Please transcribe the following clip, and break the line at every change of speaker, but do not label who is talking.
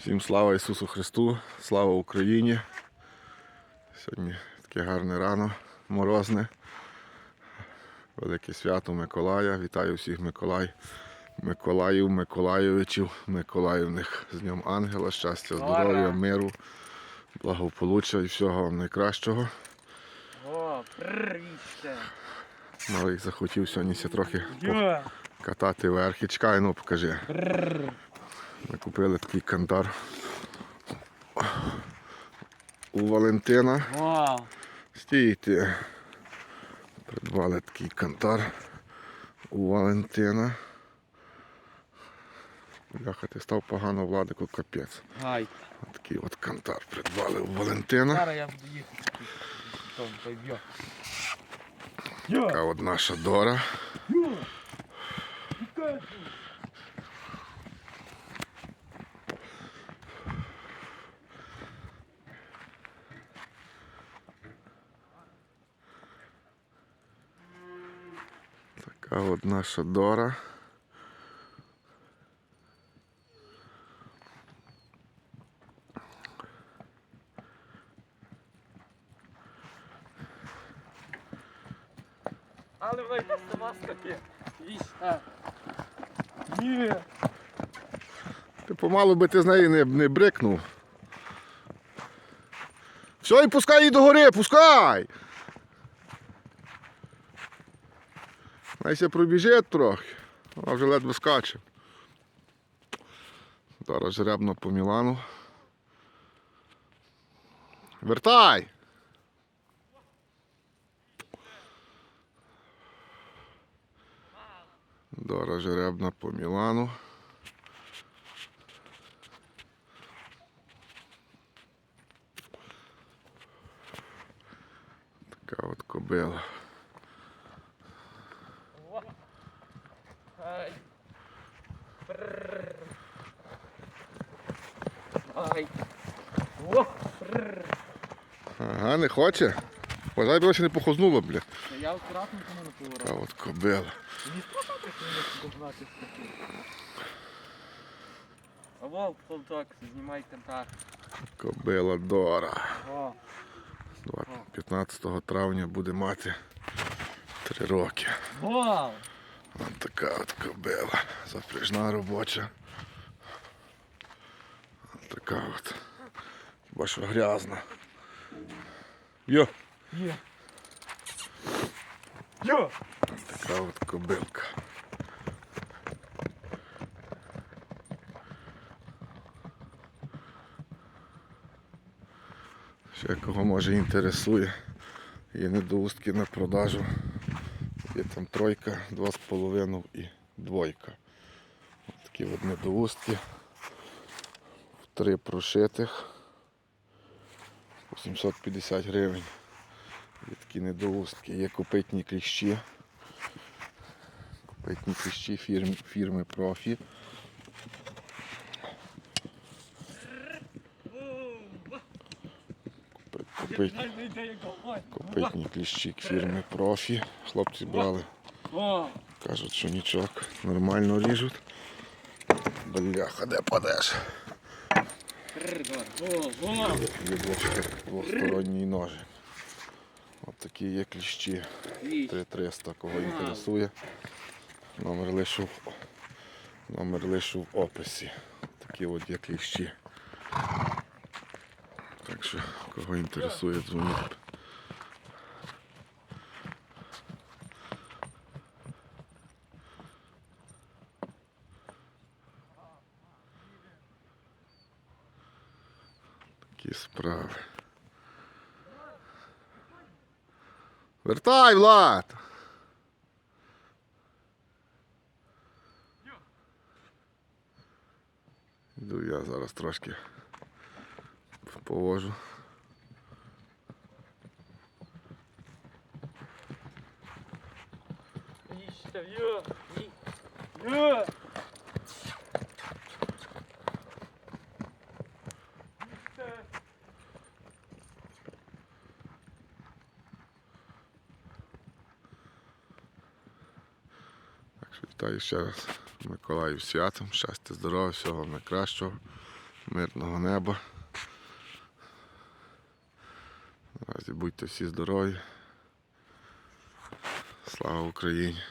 Всім слава Ісусу Христу, слава Україні. Сьогодні таке гарне рано, морозне. Велике свято Миколая. Вітаю всіх Миколай. Миколаїв, Миколайовичів, Миколаївних з Днем Ангела, щастя, здоров'я, миру, благополуччя і всього вам найкращого.
О.
Малий захотів сьогодні трохи катати верхи. Чекай, ну покажи. Ми купили такий кантар у Валентина.
Вау.
Стійте. Придбали такий кантар у Валентина. Бляха, ти став погано владику капець.
Гай.
Такий от кантар придбали у Валентина.
Зараз я буду їхати.
Така от наша Дора.
Йо.
Така от наша Дора.
Але вона йде сама. А. Ні.
Ти помалу би ти з неї не, не брикнув. Все, і пускай її догори, пускай! Найся пробіжить трохи. Вона вже ледве скаче. Зараз жеребно по Мілану. Вертай! Дора жеребна по Мілану. Така от кобила.
Ай. О.
Ага, не хоче. Вважай, бо ще не похознуло, бля.
Я акуратно
Така
поворот.
от кобила.
Мені страшно не догнати А вов, полток, знімай контакт.
Кобила Дора.
О,
15 травня буде мати 3 роки.
вау!
Ось така от кобила. Запряжна робоча. Така от. Хіба що грязна. Йо!
Є. Йо!
Така от кобилка. Ще кого може інтересує. Є недоустки на продажу. Є там тройка, два з половиною і двойка. Такі от недоустки. Три прошитих. По 750 гривень. Такі недоустки. Є копитні кліщі. Копитні кліщі фірми, фірми профі. Копи- копит-
Гeniальна ідея, ой.
Копитні кліщі фірми профі. Хлопці брали, кажуть, що нічого, нормально ріжуть. Бляха, де падеш? Є двосторонній ножик. От такі є кліщі.
Вісь.
3300, кого інтересує. Номер лишу, номер лишу в описі. Такі от є кліщі. Так що, кого інтересує, дзвоніть. Такі справи. Вертай, Влад! Йду я зараз трошки повожу.
Їжте,
Вітаю ще раз Миколаїв святом, щастя, здоров'я, всього найкращого, мирного неба. Наразі будьте всі здорові. Слава Україні!